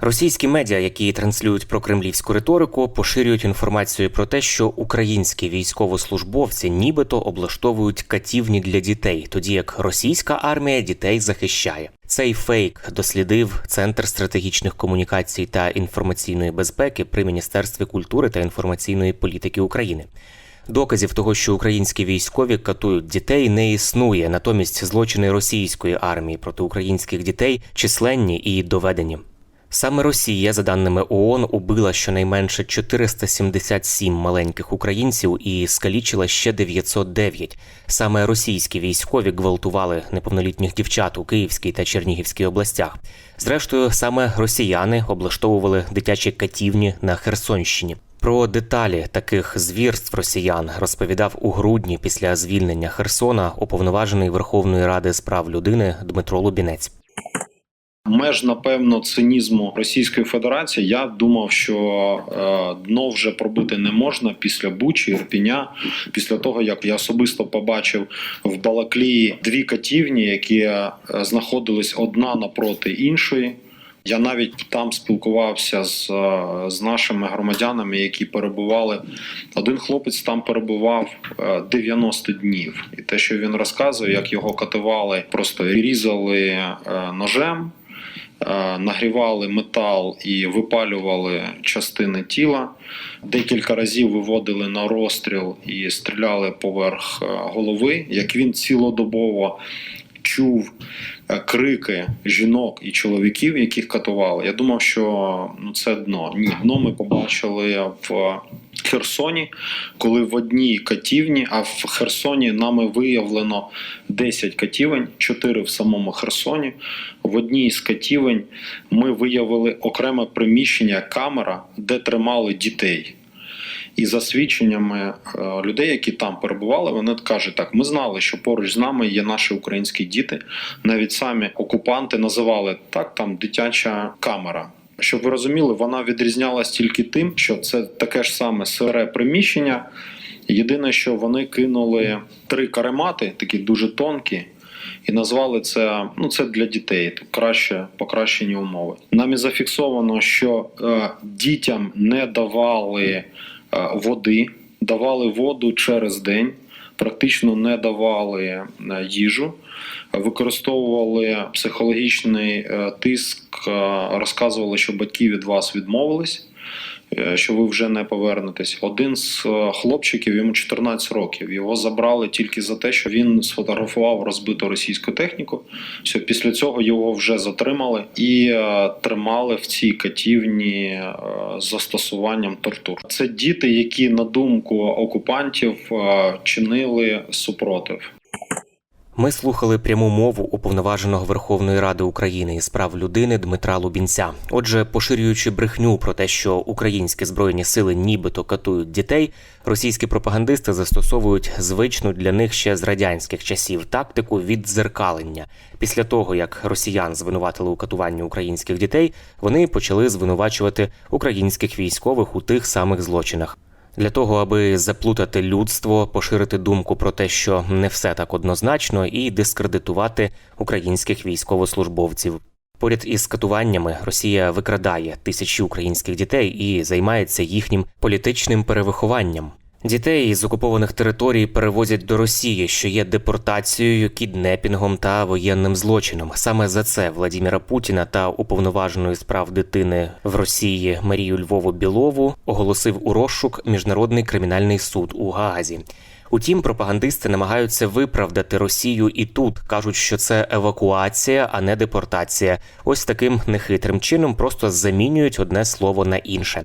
Російські медіа, які транслюють про кремлівську риторику, поширюють інформацію про те, що українські військовослужбовці нібито облаштовують катівні для дітей, тоді як російська армія дітей захищає. Цей фейк дослідив Центр стратегічних комунікацій та інформаційної безпеки при Міністерстві культури та інформаційної політики України. Доказів того, що українські військові катують дітей, не існує. Натомість злочини російської армії проти українських дітей численні і доведені. Саме Росія, за даними ООН, убила щонайменше 477 маленьких українців і скалічила ще 909. Саме російські військові гвалтували неповнолітніх дівчат у Київській та Чернігівській областях. Зрештою, саме росіяни облаштовували дитячі катівні на Херсонщині. Про деталі таких звірств росіян розповідав у грудні після звільнення Херсона уповноважений Верховної Ради з прав людини Дмитро Лубінець. Меж, напевно, цинізму Російської Федерації. Я думав, що е, дно вже пробити не можна після Бучі, Ірпіня, після того як я особисто побачив в Балаклії дві катівні, які е, знаходились одна напроти іншої. Я навіть там спілкувався з, е, з нашими громадянами, які перебували. Один хлопець там перебував е, 90 днів, і те, що він розказує, як його катували, просто різали ножем, нагрівали метал і випалювали частини тіла. Декілька разів виводили на розстріл і стріляли поверх е, голови. Як він цілодобово чув е, крики жінок і чоловіків, яких катували. Я думав, що ну це дно. Ні, дно ми побачили в Херсоні, коли в одній катівні, а в Херсоні нами виявлено 10 катівень, 4 в самому Херсоні. В одній з катівень ми виявили окреме приміщення, камера, де тримали дітей. І за свідченнями е, людей, які там перебували, вони кажуть, так ми знали, що поруч з нами є наші українські діти. Навіть самі окупанти називали так, там дитяча камера. Щоб ви розуміли, вона відрізнялась тільки тим, що це таке ж саме сире приміщення. Єдине, що вони кинули три каремати, такі дуже тонкі, і назвали це ну це для дітей. Краще покращені умови. Нами зафіксовано, що е, дітям не давали води, давали воду через день, практично не давали е, їжу, використовували психологічний е, тиск, е, розказували, що батьки від вас відмовились. Е, Що ви вже не повернетесь. Один з е, хлопчиків йому 14 років. Його забрали тільки за те, що він сфотографував розбиту російську техніку. Все, після цього його вже затримали і е, тримали в цій катівні застосуванням тортур. Це діти, які на думку окупантів чинили супротив. Ми слухали пряму мову уповноваженого Верховної Ради України із прав людини Дмитра Лубінця. Отже, поширюючи брехню про те, що українські збройні сили нібито катують дітей, російські пропагандисти застосовують звичну для них ще з радянських часів тактику віддзеркалення. Після того, як росіян звинуватили у катуванні українських дітей, вони почали звинувачувати українських військових у тих самих злочинах. Для того, аби заплутати людство, поширити думку про те, що не все так однозначно, і дискредитувати українських військовослужбовців. Поряд із катуваннями Росія викрадає тисячі українських дітей і займається їхнім політичним перевихованням. Дітей із окупованих територій перевозять до Росії, що є депортацією, кіднепінгом та воєнним злочином. Саме за це Владіміра Путіна та уповноваженої з прав дитини в Росії Марію Львову Білову оголосив у розшук міжнародний кримінальний суд у Гаазі. Утім, пропагандисти намагаються виправдати Росію і тут кажуть, що це евакуація, а не депортація. Ось таким нехитрим чином просто замінюють одне слово на інше.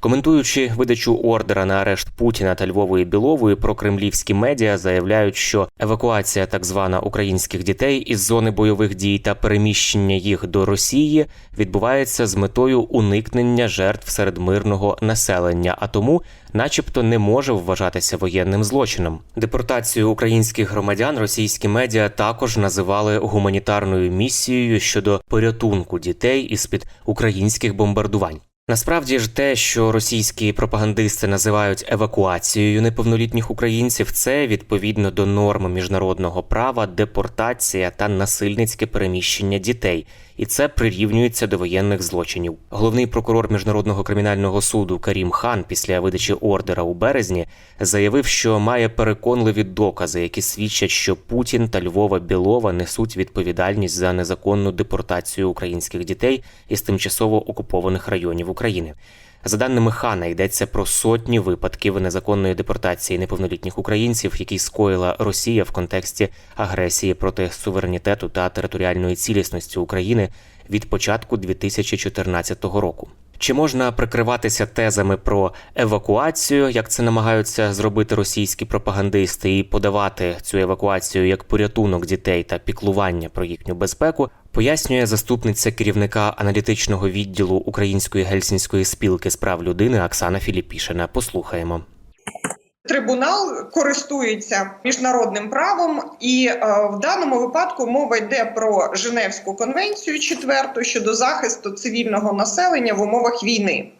Коментуючи видачу ордера на арешт Путіна та Львової Білової, прокремлівські медіа заявляють, що евакуація так звана українських дітей із зони бойових дій та переміщення їх до Росії відбувається з метою уникнення жертв серед мирного населення, а тому, начебто, не може вважатися воєнним злочином. Депортацію українських громадян російські медіа також називали гуманітарною місією щодо порятунку дітей із під українських бомбардувань. Насправді ж те, що російські пропагандисти називають евакуацією неповнолітніх українців, це відповідно до норм міжнародного права, депортація та насильницьке переміщення дітей, і це прирівнюється до воєнних злочинів. Головний прокурор міжнародного кримінального суду Карім Хан після видачі ордера у березні заявив, що має переконливі докази, які свідчать, що Путін та Львова Білова несуть відповідальність за незаконну депортацію українських дітей із тимчасово окупованих районів України. За даними Хана, йдеться про сотні випадків незаконної депортації неповнолітніх українців, які скоїла Росія в контексті агресії проти суверенітету та територіальної цілісності України від початку 2014 року. Чи можна прикриватися тезами про евакуацію, як це намагаються зробити російські пропагандисти, і подавати цю евакуацію як порятунок дітей та піклування про їхню безпеку? Пояснює заступниця керівника аналітичного відділу Української гельсінської спілки з прав людини Оксана Філіпішина. Послухаємо. Трибунал користується міжнародним правом, і е, в даному випадку мова йде про Женевську конвенцію четверту щодо захисту цивільного населення в умовах війни.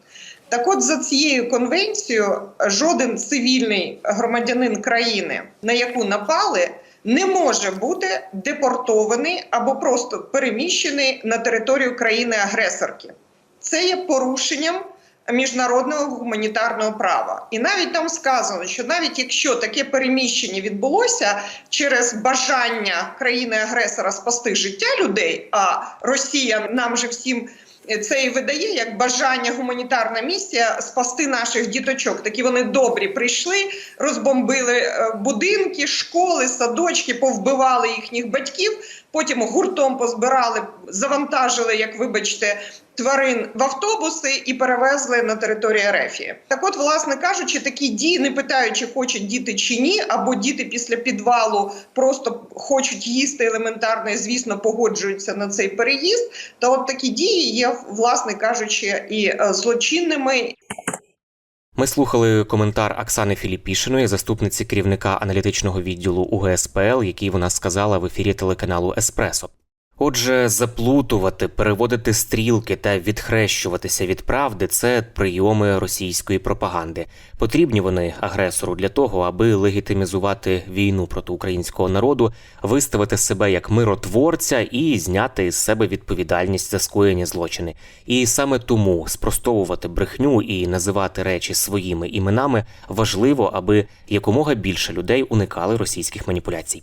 Так, от за цією конвенцією, жоден цивільний громадянин країни, на яку напали, не може бути депортований або просто переміщений на територію країни-агресорки. Це є порушенням міжнародного гуманітарного права. І навіть там сказано, що навіть якщо таке переміщення відбулося через бажання країни-агресора спасти життя людей, а Росія нам же всім. Це і видає як бажання гуманітарна місія спасти наших діточок. Такі вони добрі прийшли, розбомбили е, будинки, школи, садочки, повбивали їхніх батьків. Потім гуртом позбирали, завантажили, як вибачте, тварин в автобуси і перевезли на територію Ерефії. Так, от, власне кажучи, такі дії, не питаючи, хочуть діти чи ні, або діти після підвалу просто хочуть їсти елементарно і, звісно, погоджуються на цей переїзд. То от такі дії є, власне кажучи, і е, злочинними. Ми слухали коментар Оксани Філіпішиної, заступниці керівника аналітичного відділу УГСПЛ, який вона сказала в ефірі телеканалу Еспресо. Отже, заплутувати, переводити стрілки та відхрещуватися від правди це прийоми російської пропаганди. Потрібні вони агресору для того, аби легітимізувати війну проти українського народу, виставити себе як миротворця і зняти із себе відповідальність за скоєні злочини. І саме тому спростовувати брехню і називати речі своїми іменами важливо, аби якомога більше людей уникали російських маніпуляцій.